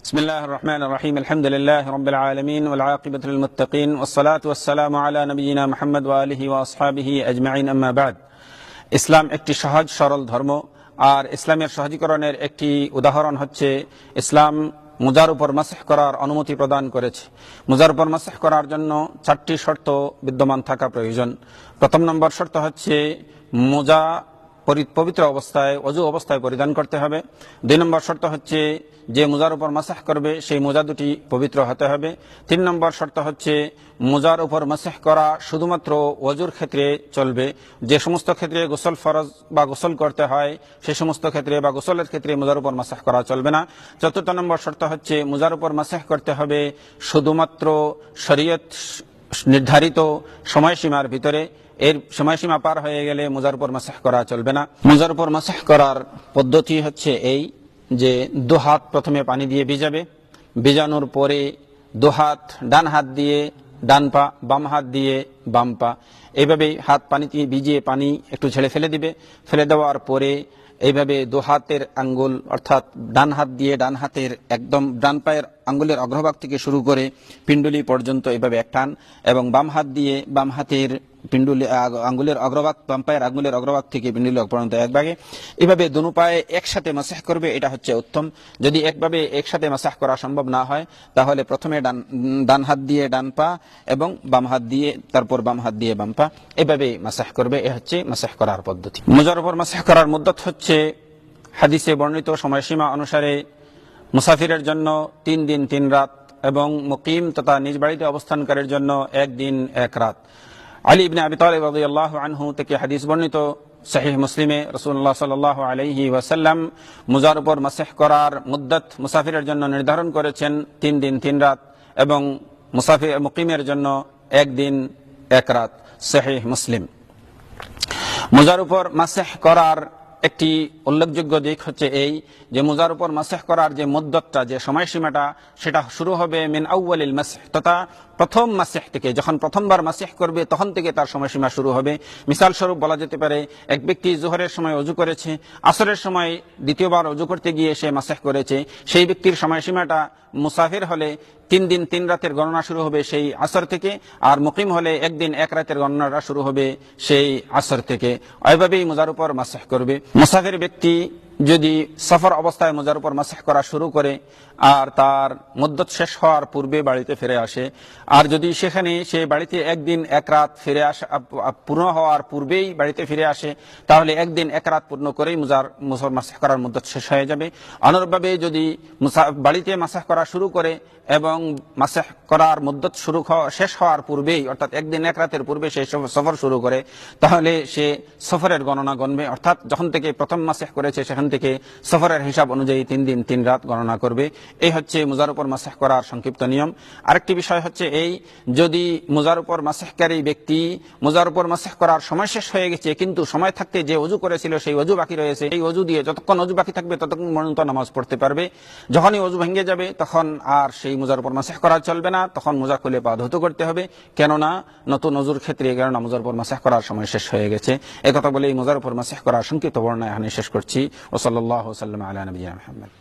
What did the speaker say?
بسم الله الرحمن الرحيم الحمد لله رب العالمين والعاقبة للمتقين والصلاة والسلام على نبينا محمد وآله وأصحابه أجمعين أما بعد ইসলাম একটি সহজ সরল ধর্ম আর ইসলামের সহজীকরণের একটি উদাহরণ হচ্ছে ইসলাম মুজার উপর মাসেহ করার অনুমতি প্রদান করেছে মুজার উপর মাসেহ করার জন্য চারটি শর্ত বিদ্যমান থাকা প্রয়োজন প্রথম নম্বর শর্ত হচ্ছে মোজা পরি- পবিত্র অবস্থায়, অজু অবস্থায় পরিধান করতে হবে। দুই নম্বর শর্ত হচ্ছে যে মোজার উপর মাসাহ করবে, সেই মোজা দুটি পবিত্র হতে হবে। তিন নম্বর শর্ত হচ্ছে মোজার উপর মাসাহ করা শুধুমাত্র অজুর ক্ষেত্রে চলবে। যে সমস্ত ক্ষেত্রে গোসল ফরজ বা গোসল করতে হয় সেই সমস্ত ক্ষেত্রে বা গোসলের ক্ষেত্রে মোজার উপর মাসাহ করা চলবে না। চতুর্থ নম্বর শর্ত হচ্ছে মোজার উপর মাসাহ করতে হবে শুধুমাত্র শরীয়ত নির্ধারিত সময়সীমার ভিতরে। এর সময়সীমা পার হয়ে গেলে মোজার উপর মাসাহ করা চলবে না। মোজার উপর মাসাহ করার পদ্ধতি হচ্ছে এই যে দু হাত প্রথমে পানি দিয়ে ভিজাবে। ভিজানোর পরে দু হাত ডান হাত দিয়ে ডান পা, বাম হাত দিয়ে বাম পা। এইভাবেই হাত পানিতে ভিজিয়ে পানি একটু ছেড়ে ফেলে দিবে। ফেলে দেওয়ার পরে এইভাবে দু হাতের আঙ্গুল অর্থাৎ ডান হাত দিয়ে ডান হাতের একদম ডান পায়ের আঙ্গুলের অগ্রভাগ থেকে শুরু করে পিণ্ডুলি পর্যন্ত এইভাবে এক টান এবং বাম হাত দিয়ে বাম হাতের পিণ্ডুলি, আগ- আঙ্গুলের অগ্রভাগ বাম পায়ের আঙ্গুলের অগ্রভাগ থেকে পিণ্ডুলি পর্যন্ত এক ভাগে এভাবে দুনো পায়ে একসাথে মাসাহ করবে, এটা হচ্ছে উত্তম। যদি একভাবে একসাথে মাসাহ করা সম্ভব না হয়, তাহলে প্রথমে ডান ডান হাত দিয়ে ডান পা এবং বাম হাত দিয়ে, তারপর বাম হাত দিয়ে বাম পা এভাবে মাসাহ করবে, এ হচ্ছে মাসাহ করার পদ্ধতি। মোজার উপর মাসাহ করার মুদ্দত হচ্ছে হাদিসে বর্ণিত সময়সীমা অনুসারে মুসাফিরের জন্য তিন দিন তিন রাত এবং মুকিম তথা নিজ বাড়িতে অবস্থানকারীর জন্য একদিন এক রাত। আলী ইবনে আবি তালিব রাদিয়াল্লাহু আনহু থেকে হাদিস বর্ণিত। শাহী মুসলিমে রসুল্লাহ সাল আলহি ওয়াসাল্লাম মুজার উপর মাসেহ করার মুদ্দত মুসাফিরের জন্য নির্ধারণ করেছেন তিন দিন, তিন রাত এবং মুসাফির মুকিমের জন্য একদিন এক রাত। শাহী মুসলিম। মুজার উপর মাসেহ করার একটি উল্লেখযোগ্য দিক হচ্ছে এই যে মোজার উপর মাসেহ করার যে মুদ্দতটা যে সময়সীমাটা, সেটা শুরু হবে মিন আউ্বালিল মাসেহ। তথা প্রথম মাসেহ থেকে, যখন প্রথমবার মাসেহ করবে, তখন থেকে তার সময়সীমা শুরু হবে। মিসাল স্বরূপ বলা যেতে পারে, এক ব্যক্তি জোহরের সময় অজু করেছে, আসরের সময় দ্বিতীয়বার অজু করতে গিয়ে সে মাসেহ করেছে। সেই ব্যক্তির সময়সীমাটা মুসাফির হলে তিন দিন তিন রাতের গণনা শুরু হবে সেই আসর থেকে, আর মুকিম হলে একদিন এক রাতের গণনাটা শুরু হবে সেই আসর থেকে। ওইভাবেই মোজার উপর মাসাহ করবে। মুসাফির ব্যক্তি যদি সফর অবস্থায় মোজার উপর মাসাহ করা শুরু করে আর তার মদ্যত শেষ হওয়ার পূর্বে বাড়িতে ফিরে আসে, আর যদি সেখানে সে বাড়িতে একদিন এক রাত ফিরে আসা পূর্ণ হওয়ার পূর্বেই বাড়িতে ফিরে আসে, তাহলে একদিন এক রাত পূর্ণ করেই মুজার মুসর মাসাহ করার মদ্যত শেষ হয়ে যাবে। অনুরূপভাবে যদি বাড়িতে মাসাহ করা শুরু করে এবং মাসাহ করার মুদ্দত শুরু শেষ হওয়ার পূর্বেই, অর্থাৎ একদিন এক রাতের পূর্বে সে সফর শুরু করে, তাহলে সে সফরের গণনা গণবে। অর্থাৎ যখন থেকে প্রথম মাসেহ করেছে, সেখান থেকে সফরের হিসাব অনুযায়ী তিন দিন, তিন রাত গণনা করবে। এই হচ্ছে মুজার উপর মাসেহ করার সংক্ষিপ্ত নিয়ম। আরেকটি বিষয় হচ্ছে এই, যদি মুজার উপর মাসেহকারী ব্যক্তি মুজার উপর মাসেহ করার সময় শেষ হয়ে গেছে, কিন্তু সময় থাকতে যে অজু করেছিল সেই অজু বাকি রয়েছে, এই অজু দিয়ে যতক্ষণ অজু বাকি থাকবে ততক্ষণ পর্যন্ত নামাজ পড়তে পারবে। যখনই অজু ভেঙে যাবে, তখন আর সেই মুজার উপর মাসেহ করা চলবে না, তখন মোজা খুলে পা ধুত করতে হবে। কেননা নতুন অজুর ক্ষেত্রে কেননা মুজার উপর মাসেহ করার সময় শেষ হয়ে গেছে। একথা বলে এই মুজার উপর মাসেহ করার সংক্ষিপ্ত বর্ণনা এখানে শেষ করছি। وصلى الله وسلم على نبينا محمد.